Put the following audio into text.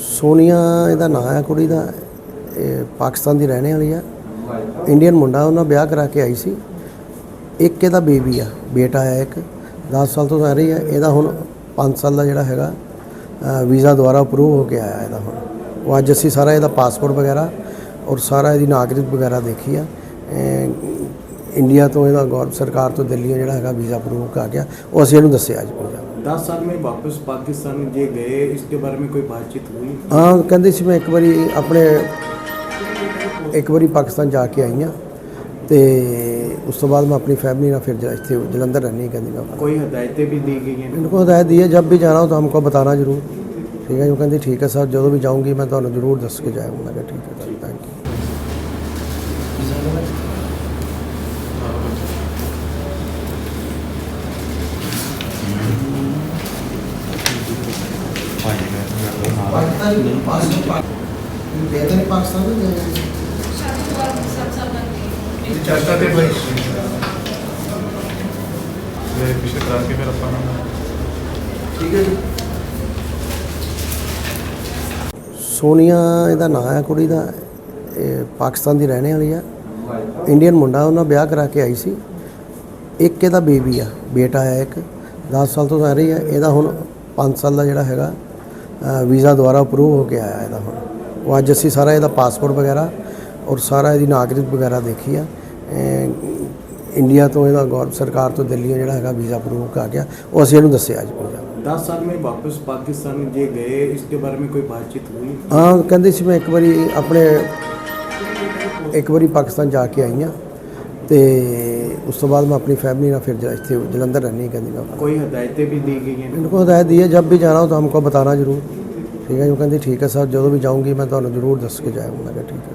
ਸੋਨੀਆ, ਇਹਦਾ ਨਾਂ ਆ ਕੁੜੀ ਦਾ। ਇਹ ਪਾਕਿਸਤਾਨ ਦੀ ਰਹਿਣੇ ਵਾਲੀ ਆ। ਇੰਡੀਅਨ ਮੁੰਡਾ, ਉਹਨਾਂ ਵਿਆਹ ਕਰਾ ਕੇ ਆਈ ਸੀ। ਇੱਕ ਇਹਦਾ ਬੇਬੀ ਆ, ਬੇਟਾ ਆ ਇੱਕ। 10 ਸਾਲ ਤੋਂ ਰਹਿ ਰਹੀ ਆ। ਇਹਦਾ ਹੁਣ 5 ਸਾਲ ਦਾ ਜਿਹੜਾ ਹੈਗਾ ਵੀਜ਼ਾ ਦੁਆਰਾ ਅਪਰੂਵ ਹੋ ਕੇ ਆਇਆ ਇਹਦਾ ਹੁਣ। ਉਹ ਅੱਜ ਅਸੀਂ ਸਾਰਾ ਇਹਦਾ ਪਾਸਪੋਰਟ ਵਗੈਰਾ ਔਰ ਸਾਰਾ ਇਹਦੀ ਨਾਗਰਿਕ ਵਗੈਰਾ ਦੇਖੀ ਆ। ਇੰਡੀਆ ਤੋਂ ਇਹਦਾ ਗੌਰਵ ਸਰਕਾਰ ਤੋਂ ਦਿੱਲੀ ਜਿਹੜਾ ਹੈਗਾ ਵੀਜ਼ਾ ਅਪਰੂਵ ਕਰ ਗਿਆ। ਉਹ ਅਸੀਂ ਇਹਨੂੰ ਦੱਸਿਆ ਅੱਜ ਪੂਰਾ 10 ਸਾਲ ਮੈਂ ਵਾਪਸ ਪਾਕਿਸਤਾਨ ਜੇ ਗਏ ਇਸ ਦੇ ਬਾਰੇ ਮੇਂ ਕੋਈ ਬਾਤਚੀਤ ਹੋਈ? ਹਾਂ ਕਹਿੰਦੇ ਸੀ ਮੈਂ ਇੱਕ ਵਾਰੀ ਆਪਣੇ ਇੱਕ ਵਾਰੀ ਪਾਕਿਸਤਾਨ ਜਾ ਕੇ ਆਈ ਆ ਤੇ ਉਸ ਤੋਂ बाद मैं अपनी फैमिली ਨਾਲ फिर ज- ਇੱਥੇ ਜਲੰਧਰ रहनी ਕਹਿੰਦੀ मैं कोई हदायतें भी दी गई हैं इनको हदायत दी है जब भी जाना हो तो हमको बताना जरूर ठीक है जो कहती ठीक है सर जो भी जाऊंगी मैं ਤੁਹਾਨੂੰ ਜ਼ਰੂਰ ਦੱਸ ਕੇ ਜਾਊਂਗਾ ਮੈਂ ਕਿਹਾ ਠੀਕ ਹੈ sir thank you Pakistan passport बेहतर है पाकिस्तान में जाएगा शादी के बाद ਸੋਨੀਆ ਇਹਦਾ ਨਾਂ ਹੈ ਕੁੜੀ ਦਾ। ਇਹ ਪਾਕਿਸਤਾਨ ਦੀ ਰਹਿਣੇ ਵਾਲੀ ਆ। ਇੰਡੀਅਨ ਮੁੰਡਾ ਉਹਨਾਂ ਵਿਆਹ ਕਰਾ ਕੇ ਆਈ ਸੀ। ਇੱਕ ਇਹਦਾ ਬੇਬੀ ਆ ਬੇਟਾ ਆ ਇੱਕ। 10 ਸਾਲ ਤੋਂ ਰਹਿ ਰਹੀ ਆ। ਇਹਦਾ ਹੁਣ 5 ਸਾਲ ਦਾ ਜਿਹੜਾ ਹੈਗਾ ਵੀਜ਼ਾ ਦੁਆਰਾ ਅਪਰੂਵ ਹੋ ਕੇ ਆਇਆ ਇਹਦਾ ਹੁਣ। ਉਹ ਅੱਜ ਅਸੀਂ ਸਾਰਾ ਇਹਦਾ ਪਾਸਪੋਰਟ ਵਗੈਰਾ ਔਰ ਸਾਰਾ ਇਹਦੀ ਨਾਗਰਿਕ ਵਗੈਰਾ ਦੇਖੀ ਆ। ਇੰਡੀਆ ਤੋਂ ਇਹਦਾ ਗੌਰਵ ਸਰਕਾਰ ਤੋਂ ਦਿੱਲੀ ਜਿਹੜਾ ਹੈਗਾ ਵੀਜ਼ਾ ਅਪਰੂਵ ਕਰ ਗਿਆ। ਉਹ ਅਸੀਂ ਇਹਨੂੰ ਦੱਸਿਆ ਅੱਜ ਪੂਰਾ 10 ਸਾਲ ਮੈਂ ਵਾਪਸ ਪਾਕਿਸਤਾਨ ਜੇ ਗਏ ਇਸ ਦੇ ਬਾਰੇ ਮੇਂ ਕੋਈ ਬਾਤਚੀਤ ਹੋਈ? ਹਾਂ ਕਹਿੰਦੇ ਸੀ ਮੈਂ ਇੱਕ ਵਾਰੀ ਆਪਣੇ ਇੱਕ ਵਾਰੀ ਪਾਕਿਸਤਾਨ ਜਾ ਕੇ ਆਈ ਆ। ਤੇ ਉਸ ਤੋਂ ਬਾਅਦ ਮੈਂ ਆਪਣੀ ਫੈਮਿਲੀ ਨਾਲ ਫਿਰ ਇੱਥੇ ਜਲੰਧਰ ਰਹਿਣੀ ਕਹਿੰਦੀ ਮੈਂ ਕੋਈ ਹਦਾਇਤ ਵੀ ਦੀ ਗਈਆਂ? ਇਹਨਾਂ ਨੂੰ ਹਦਾਇਤ ਦੀ ਹੈ ਜਦ ਵੀ ਜਾਣਾ ਹੋ ਤਾਂ ਹਮਕੋ ਬਤਾਣਾ ਜ਼ਰੂਰ। ਠੀਕ ਹੈ ਉਹ ਕਹਿੰਦੇ ਠੀਕ ਹੈ ਸਰ ਜਦੋਂ ਵੀ ਜਾਊਂਗੀ ਮੈਂ ਤੁਹਾਨੂੰ ਜ਼ਰੂਰ ਦੱਸ ਕੇ ਜਾਊਂਗਾ ਠੀਕ ਹੈ